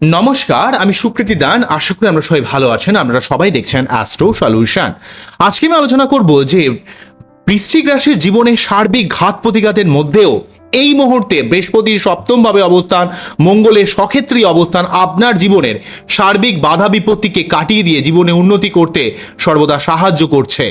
নমস্কার, আমি সুকৃতি দান। আশা করি আমরা সবাই ভালো আছেন। আপনারা সবাই দেখছেন অ্যাস্ট্রো সলিউশন আজকে আমি আলোচনা করব যে বৃশ্চিক রাশির জীবনে সার্বিক ঘাত প্রতিঘাতের মধ্যেও এই মুহূর্তে বৃহস্পতির সপ্তমভাবে অবস্থান, মঙ্গলের সক্ষেত্রী অবস্থান আপনার জীবনের সার্বিক বাধা বিপত্তিকে কাটিয়ে দিয়ে জীবনে উন্নতি করতে সর্বদা সাহায্য করছে।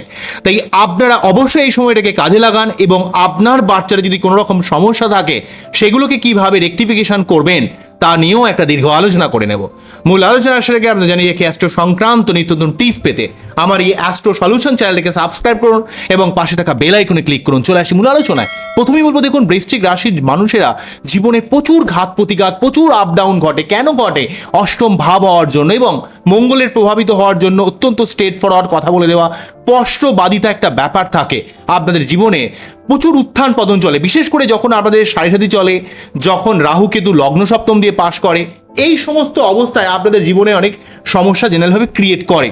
তাই আপনারা অবশ্যই এই সময়টাকে কাজে লাগান এবং আপনার বাচ্চারা যদি কোনো রকম সমস্যা থাকে, সেগুলোকে কীভাবে রেকটিফিকেশন করবেন তা নিয়েও একটা দীর্ঘ আলোচনা করে নেব। মূল আলোচনা আসার আগে আপনার জানিয়ে কি অ্যাস্ট্রো সংক্রান্ত নিত্য নতুন টিপস পেতে আমার এই অ্যাস্ট্রো সলিউশন চ্যানেলটিকে সাবস্ক্রাইব করুন এবং পাশে থাকা বেল আইকনে ক্লিক করুন। চলে আসি মূল আলোচনায়। প্রথমেই বলব, দেখুন, বৃশ্চিক রাশির মানুষেরা জীবনে প্রচুর ঘাত প্রতিঘাত, প্রচুর আপ ডাউন ঘটে। কেন ঘটে? অষ্টম ভাব হওয়ার জন্য এবং মঙ্গলের প্রভাবিত হওয়ার জন্য অত্যন্ত স্টেট ফরওয়ার্ড কথা বলে দেওয়া স্পষ্টবাদিতা একটা ব্যাপার থাকে। আপনাদের জীবনে প্রচুর উত্থান পতন চলে। বিশেষ করে যখন আপনাদের সারিসাথী চলে, যখন রাহু কেতু লগ্ন সপ্তম দিয়ে পাশ করে, এই সমস্ত অবস্থায় আপনাদের জীবনে অনেক সমস্যা জেনারেলভাবে ক্রিয়েট করে।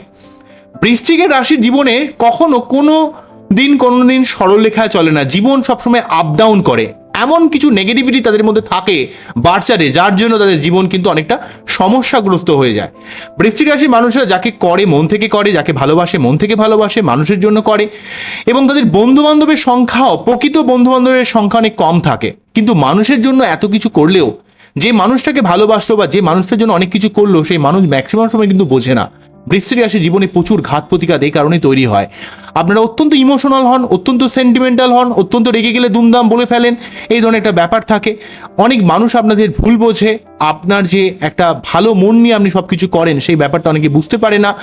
বৃশ্চিকের রাশির জীবনে কখনো কোনো দিন কোনো দিন সরলরেখায় চলে না। জীবন সবসময় আপ ডাউন করে। এমন কিছু নেগেটিভিটি তাদের মধ্যে থাকে বাড়চারে যার জন্য তাদের জীবন কিন্তু অনেকটা সমস্যাগ্রস্ত হয়ে যায়। বৃশ্চিক রাশির মানুষরা যাকে করে মন থেকে করে, যাকে ভালোবাসে মন থেকে ভালোবাসে, মানুষের জন্য করে এবং তাদের বন্ধু বান্ধবের সংখ্যাও প্রকৃত বন্ধু বান্ধবের সংখ্যা অনেক কম থাকে। কিন্তু মানুষের জন্য এত কিছু করলেও, যে মানুষটাকে ভালোবাসলো বা যে মানুষটার জন্য অনেক কিছু করল, সেই মানুষ ম্যাক্সিমাম সময় কিন্তু বোঝে না। বৃষ্টির রাশি জীবনে প্রচুর ঘাত প্রতিঘাত এই কারণে তৈরি হয়। আপনারা অত্যন্ত ইমোশনাল হন, অত্যন্ত সেন্টিমেন্টাল হন, অত্যন্ত রেগে গেলে দুমদাম বলে ফেলেন, এই ধরনের একটা ব্যাপার থাকে। অনেক মানুষ আপনাদের ভুল বোঝে, আপনার যে একটা ভালো মন নিয়ে আপনি সব কিছু করেন, সেই ব্যাপারটা অনেকে বুঝতে পারে না।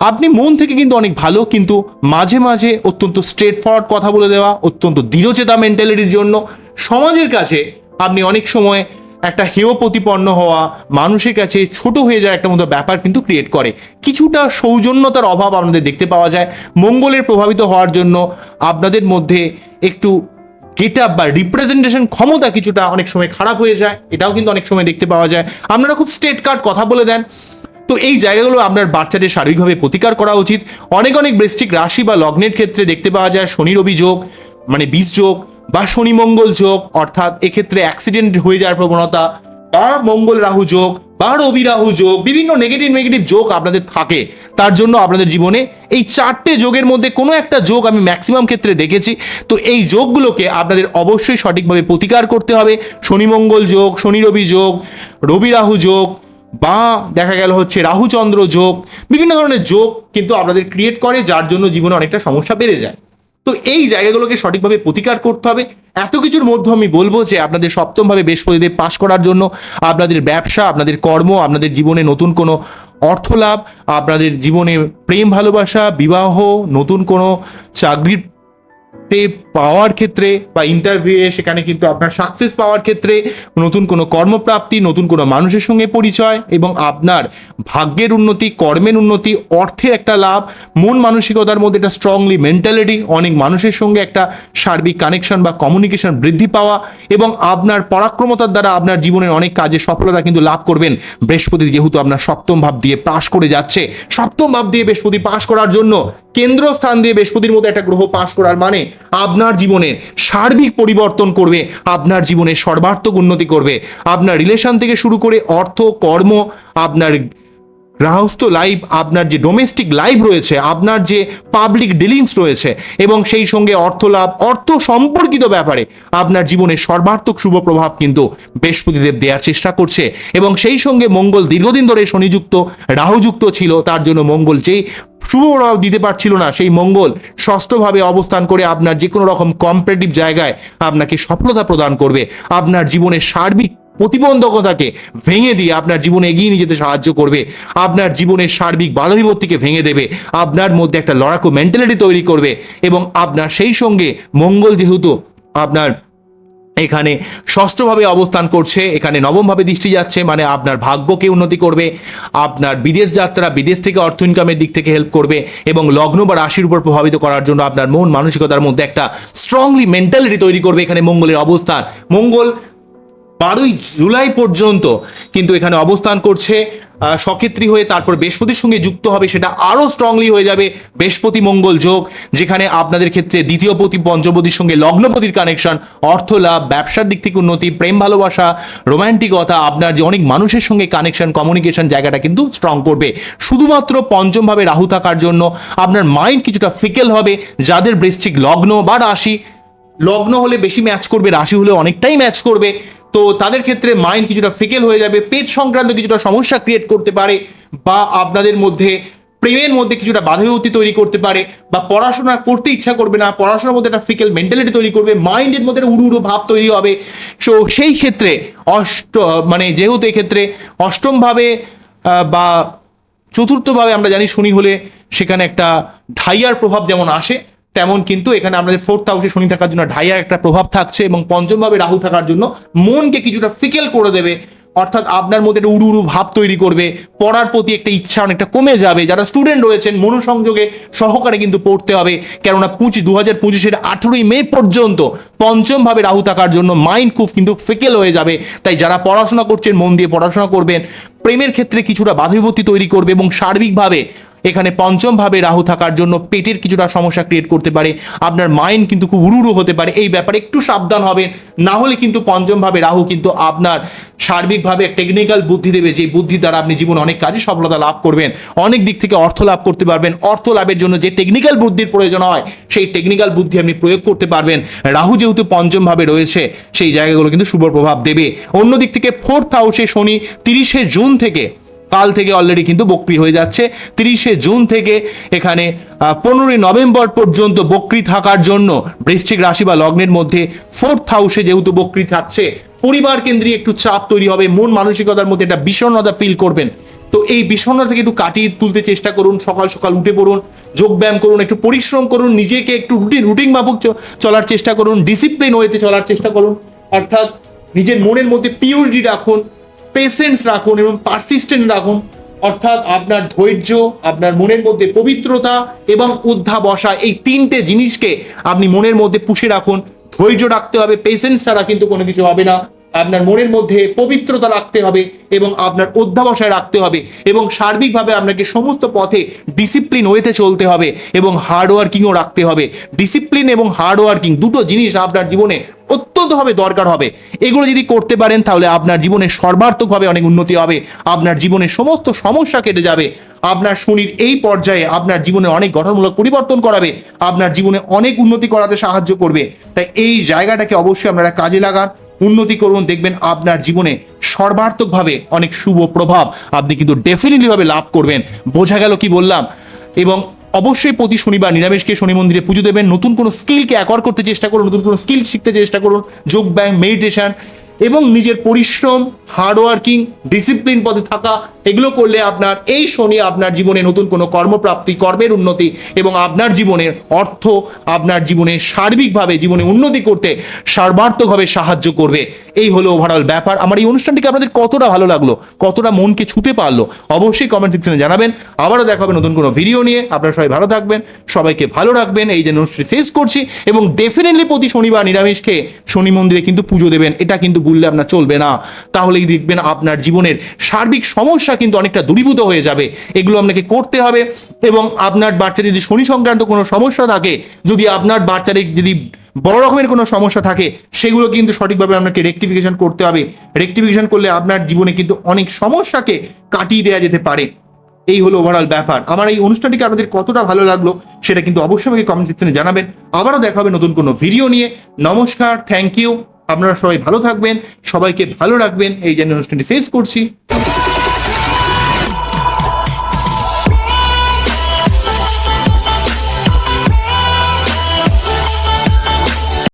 আপনি মন থেকে কিন্তু অনেক ভালো, কিন্তু মাঝে মাঝে অত্যন্ত স্ট্রেট ফরওয়ার্ড কথা বলে দেওয়া, অত্যন্ত দৃঢ়চেতা মেন্টালিটির জন্য সমাজের কাছে আপনি অনেক সময় একটা হেয় প্রতিপন্ন হওয়া মানুষের কাছে ছোট হয়ে যাওয়ার একটা মতো ব্যাপার কিন্তু ক্রিয়েট করে। কিছুটা সৌজন্যতার অভাব আপনাদের দেখতে পাওয়া যায়। মঙ্গলের প্রভাবিত হওয়ার জন্য আপনাদের মধ্যে একটু গেট আপ বা রিপ্রেজেন্টেশন ক্ষমতা কিছুটা অনেক সময় খারাপ হয়ে যায়। এটাও কিন্তু অনেক সময় দেখতে পাওয়া যায়। আপনারা খুব স্টেট কার্ড কথা বলে দেন। তো এই জায়গাগুলো আপনার বাচ্চাদের শারীরিকভাবে প্রতিকার করা উচিত। অনেক অনেক বৃষ্টিক রাশি বা লগ্নের ক্ষেত্রে দেখতে পাওয়া যায় শনির অভিযোগ মানে বীজ যোগ বা শনি মঙ্গল যোগ, অর্থাৎ এক্ষেত্রে অ্যাক্সিডেন্ট হয়ে যাওয়ার প্রবণতা, বা মঙ্গল রাহু যোগ, বা রবি রাহু যোগ, বিভিন্ন নেগেটিভ নেগেটিভ যোগ আপনাদের থাকে। তার জন্য আপনাদের জীবনে এই চারটে যোগের মধ্যে কোনো একটা যোগ আমি ম্যাক্সিমাম ক্ষেত্রে দেখেছি। তো এই যোগগুলোকে আপনাদের অবশ্যই সঠিকভাবে প্রতিকার করতে হবে। শনি মঙ্গল যোগ, শনি রবি যোগ, রবি রাহু যোগ, বা দেখা গেল হচ্ছে রাহুচন্দ্র যোগ, বিভিন্ন ধরনের যোগ কিন্তু আপনাদের ক্রিয়েট করে, যার জন্য জীবনে অনেকটা সমস্যা বেড়ে যায়। তো এই জায়গাগুলোকে সঠিকভাবে প্রতিকার করতে হবে। এত কিছুর মধ্যে আমি বলব যে আপনাদের সপ্তমভাবে বৃহস্পতিদেব পাশ করার জন্য আপনাদের ব্যবসা, আপনাদের কর্ম, আপনাদের জীবনে নতুন কোনো অর্থলাভ আপনাদের জীবনে প্রেম ভালোবাসা, বিবাহ, নতুন কোনো চাকরির তে পাওয়ার ক্ষেত্রে বা ইন্টারভিউয়ে সেখানে কিন্তু আপনার সাকসেস পাওয়ার ক্ষেত্রে নতুন কোনো কর্মপ্রাপ্তি, নতুন কোনো মানুষের সঙ্গে পরিচয় এবং আপনার ভাগ্যের উন্নতি, কর্মের উন্নতি, অর্থের একটা লাভ, মন মানসিকতার মধ্যে একটা স্ট্রংলি মেন্টালিটি অনেক মানুষের সঙ্গে একটা সার্বিক কানেকশন বা কমিউনিকেশন বৃদ্ধি পাওয়া এবং আপনার পরাক্রমতার দ্বারা আপনার জীবনের অনেক কাজে সফলতা কিন্তু লাভ করবেন। বৃহস্পতি যেহেতু আপনার সপ্তম ভাব দিয়ে পাশ করে যাচ্ছে, সপ্তম ভাব দিয়ে বৃহস্পতি পাশ করার জন্য কেন্দ্র স্থান দিয়ে বৃহস্পতির মতো একটা গ্রহ পাশ করার মানে আপনার জীবনের সার্বিক পরিবর্তন করবে, আপনার জীবনের সর্বার্থক উন্নতি করবে। আপনার রিলেশন থেকে শুরু করে অর্থ, কর্ম, আপনার গৃহস্থ লাইফ আপনার যে ডোমেস্টিক লাইফ রয়েছে, আপনার যে পাবলিক ডিলিংস রয়েছে, এবং সেই সঙ্গে অর্থ লাভ অর্থ সম্পর্কিত ব্যাপারে আপনার জীবনের সর্বার্থক শুভ প্রভাব কিন্তু বৃহস্পতিদেব দেওয়ার চেষ্টা করছে। এবং সেই সঙ্গে মঙ্গল দীর্ঘদিন ধরে শনিযুক্ত, রাহুযুক্ত ছিল, তার জন্য মঙ্গল যেই শুভ প্রভাব দিতে পারছিল না, সেই মঙ্গল ষষ্ঠভাবে অবস্থান করে আপনার যে কোনো রকম কম্পারেটিভ জায়গায় আপনাকে সফলতা প্রদান করবে। আপনার জীবনের সার্বিক প্রতিবন্ধকতাকে ভেঙে দিয়ে আপনার জীবনে এগিয়ে নিয়ে যেতে সাহায্য করবে, আপনার জীবনের সার্বিক বাধা বিপত্তিকে ভেঙে দেবে, আপনার মধ্যে একটা লড়াকু মেন্টালিটি তৈরি করবে এবং আপনার সেই সঙ্গে মঙ্গল যেহেতু আপনার এখানে ষষ্ঠভাবে অবস্থান করছে, এখানে নবমভাবে দৃষ্টি যাচ্ছে মানে আপনার ভাগ্যকে উন্নতি করবে, আপনার বিদেশ যাত্রা, বিদেশ থেকে অর্থ ইনকামের দিক থেকে হেল্প করবে এবং লগ্ন বা রাশির উপর প্রভাবিত করার জন্য আপনার মন মানসিকতার মধ্যে একটা স্ট্রংলি মেন্টালিটি তৈরি করবে এখানে মঙ্গলের অবস্থান। মঙ্গল বারোই জুলাই পর্যন্ত কিন্তু এখানে অবস্থান করছে সক্ষেত্রী হয়ে তারপর বৃহস্পতির সঙ্গে যুক্ত হবে সেটা আরও স্ট্রংলি হয়ে যাবে বৃহস্পতি মঙ্গল যোগ, যেখানে আপনাদের ক্ষেত্রে দ্বিতীয় পতি পঞ্চপতির সঙ্গে লগ্নপতির কানেকশন অর্থ লাভ, ব্যবসার দিক থেকে উন্নতি, প্রেম ভালোবাসা রোমান্টিকতা আপনার যে অনেক মানুষের সঙ্গে কানেকশন কমিউনিকেশন জায়গাটা কিন্তু স্ট্রং করবে। শুধুমাত্র পঞ্চমভাবে রাহু থাকার জন্য আপনার মাইন্ড কিছুটা ফিকেল হবে, যাদের বৃশ্চিক লগ্ন বা রাশি, লগ্ন হলে বেশি ম্যাচ করবে, রাশি হলে অনেকটাই ম্যাচ করবে। তো তাদের ক্ষেত্রে মাইন্ড কিছুটা ফিকেল হয়ে যাবে, পেট সংক্রান্ত কিছুটা সমস্যা ক্রিয়েট করতে পারে, বা আপনাদের মধ্যে প্রেমের মধ্যে কিছুটা বাধা বিপত্তি তৈরি করতে পারে, বা পড়াশোনা করতে ইচ্ছা করবে না, পড়াশোনার মধ্যে একটা ফিকেল মেন্টালিটি তৈরি করবে মাইন্ডের মধ্যে উড়ু উড়ু ভাব তৈরি হবে। সো সেই ক্ষেত্রে অষ্ট মানে যেহেতু এক্ষেত্রে অষ্টমভাবে বা চতুর্থভাবে আমরা জানি শনি হলে সেখানে একটা ঢাইয়ার প্রভাব যেমন আসে তেমন কিন্তু এখানে আমাদের ফোর্থ হাউসে শনি থাকার জন্য ঢাইয়ার একটা প্রভাব থাকছে এবং পঞ্চমভাবে রাহু থাকার জন্য মনকে কিছুটা ফিকেল করে দেবে। অর্থাৎ আপনার মধ্যে একটা উড়ু উড়ু ভাব তৈরি করবে, পড়ার প্রতি একটা ইচ্ছা অনেকটা কমে যাবে। যারা স্টুডেন্ট রয়েছেন, মনোসংযোগে সহকারে কিন্তু পড়তে হবে। কেননা পঁচিশ দু হাজার পঁচিশের আঠেরোই মে পর্যন্ত পঞ্চমভাবে রাহু থাকার জন্য মাইন্ড খুব কিন্তু ফিকেল হয়ে যাবে। তাই যারা পড়াশোনা করছেন, মন দিয়ে পড়াশোনা করবেন, প্রেমের ক্ষেত্রে কিছুটা বাধাবিপত্তি তৈরি করবে এবং সার্বিকভাবে এখানে পঞ্চম ভাবে রাহু থাকার জন্য পেটের কিছুটা সমস্যা ক্রিয়েট করতে পারে। আপনার মাইন্ড কিন্তু খুব উড়ুড়ু হতে পারে। এই ব্যাপারে একটু সাবধান হবেন। না হলে কিন্তু পঞ্চম ভাবে রাহু কিন্তু আপনার সার্বিকভাবে টেকনিক্যাল বুদ্ধি দেবে। যে বুদ্ধির দ্বারা আপনি জীবনে অনেক কাজে সফলতা লাভ করবেন। অনেক দিক থেকে অর্থ লাভ করতে পারবেন। অর্থ লাভের জন্য যে টেকনিক্যাল বুদ্ধির প্রয়োজন হয়, সেই টেকনিক্যাল বুদ্ধি আপনি প্রয়োগ করতে পারবেন। রাহু যেহেতু পঞ্চম ভাবে রয়েছে, সেই জায়গাগুলো কিন্তু শুভ প্রভাব দেবে। অন্য দিক থেকে ফোর্থ হাউসে শনি তিরিশে জুন থেকে কাল থেকে অলরেডি কিন্তু বক্রি হয়ে যাচ্ছে। তিরিশে জুন থেকে এখানে পনেরোই নভেম্বর পর্যন্ত বক্রি থাকার জন্য বৃশ্চিক রাশি বা লগ্নের মধ্যে ফোর্থ হাউসে যেহেতু বক্রি থাকছে, পরিবার কেন্দ্রিক একটু চাপ তৈরি হবে, মন মানসিকতার মধ্যে একটা বিষণ্ণতা ফিল করবেন। তো এই বিষণ্ণতা থেকে একটু কাটিয়ে তুলতে চেষ্টা করুন, সকাল সকাল উঠে পড়ুন যোগব্যায়াম করুন, একটু পরিশ্রম করুন, নিজেকে একটু রুটিন রুটিন মাফিক চলার চেষ্টা করুন ডিসিপ্লিন ওয়েতে চলার চেষ্টা করুন। অর্থাৎ নিজের মনের মধ্যে পিউরিটি রাখুন পেশেন্স রাখুন এবং পারসিস্টেন্ট রাখুন। অর্থাৎ আপনার ধৈর্য, আপনার মনের মধ্যে পবিত্রতা এবং অধ্যাবসা এই তিনটে জিনিসকে আপনি মনের মধ্যে পুষে রাখুন। ধৈর্য রাখতে হবে পেশেন্স ছাড়া কিন্তু কোনো কিছু হবে না। আপনার মনের মধ্যে পবিত্রতা রাখতে হবে এবং আপনার অধ্যাবসায় রাখতে হবে এবং সার্বিকভাবে আপনাকে সমস্ত পথে ডিসিপ্লিন ওয়েতে চলতে হবে এবং হার্ডওয়ার্কিংও রাখতে হবে। ডিসিপ্লিন এবং হার্ডওয়ার্কিং দুটো জিনিস আপনার জীবনে অত্যন্তভাবে দরকার হবে। এগুলো যদি করতে পারেন, তাহলে আপনার জীবনে সর্বার্থকভাবে অনেক উন্নতি হবে। আপনার জীবনের সমস্ত সমস্যা কেটে যাবে। আপনার শনির এই পর্যায়ে আপনার জীবনে অনেক গঠনমূলক পরিবর্তন করাবে। আপনার জীবনে অনেক উন্নতি করাতে সাহায্য করবে। তাই এই জায়গাটাকে অবশ্যই আপনারা কাজে লাগান। উন্নতি করুন, দেখবেন আপনার জীবনে সর্বার্থকভাবে অনেক শুভ প্রভাব আপনি কিন্তু ডেফিনেটলি ভাবে লাভ করবেন। বোঝা গেল কি বললাম? এবং অবশ্যই প্রতি শনিবার নিরামিষকে শনি মন্দিরে পুজো দেবেন। নতুন কোনো স্কিলকে অ্যাকর করতে চেষ্টা করুন, নতুন কোনো স্কিল শিখতে চেষ্টা করুন। যোগ ব্যায়াম মেডিটেশন এবং নিজের পরিশ্রম হার্ডওয়ার্কিং ডিসিপ্লিন পথে থাকা, এগুলো করলে আপনার এই শনি আপনার জীবনে নতুন কোনো কর্মপ্রাপ্তি কর্মের উন্নতি এবং আপনার জীবনের অর্থ আপনার জীবনে সার্বিকভাবে জীবনে উন্নতি করতে সর্বার্থকভাবে সাহায্য করবে। এই হলো ওভারঅল ব্যাপার। আমার এই অনুষ্ঠানটিকে আপনাদের কতটা ভালো লাগল, কতটা মনকে ছুতে পারল, অবশ্যই কমেন্ট সেকশনে জানাবেন। আবারও দেখা হবে নতুন কোনো ভিডিও নিয়ে। আপনারা সবাই ভালো থাকবেন, সবাইকে ভালো রাখবেন। এই যে অনুষ্ঠানটি শেষ করছি এবং ডেফিনেটলি প্রতি শনিবার নিরামিষ খেয়ে শনি মন্দিরে কিন্তু পুজো দেবেন, এটা কিন্তু ভুললে আপনার চলবে না। তাহলেই দেখবেন আপনার জীবনের সার্বিক সমস্যা কিন্তু অনেকটা দূরীভূত হয়ে যাবে। এগুলো আপনাকে করতে হবে এবং আপনার বাচ্চা যদি শনি সংক্রান্ত কোনো সমস্যা থাকে, যদি আপনার বাচ্চার যদি বড় রকমের কোনো সমস্যা থাকে, সেগুলো কিন্তু সঠিকভাবে আপনাকে রেকটিফিকেশন করতে হবে। রেকটিফিকেশন করলে আপনার জীবনে কিন্তু অনেক সমস্যাকে কাটিয়ে দেওয়া যেতে পারে। এই হলো ওভারঅল ব্যাপার। আমার এই অনুষ্ঠানটিকে আপনাদের কতটা ভালো লাগল, সেটা কিন্তু অবশ্যই আমাকে কমেন্ট সেকশনে জানাবেন। আবারও দেখা হবে নতুন কোনো ভিডিও নিয়ে। নমস্কার থ্যাংক ইউ আপনারা সবাই ভালো থাকবেন সবাইকে ভালো রাখবেন। এই জন্য অনুষ্ঠানটি শেষ করছি।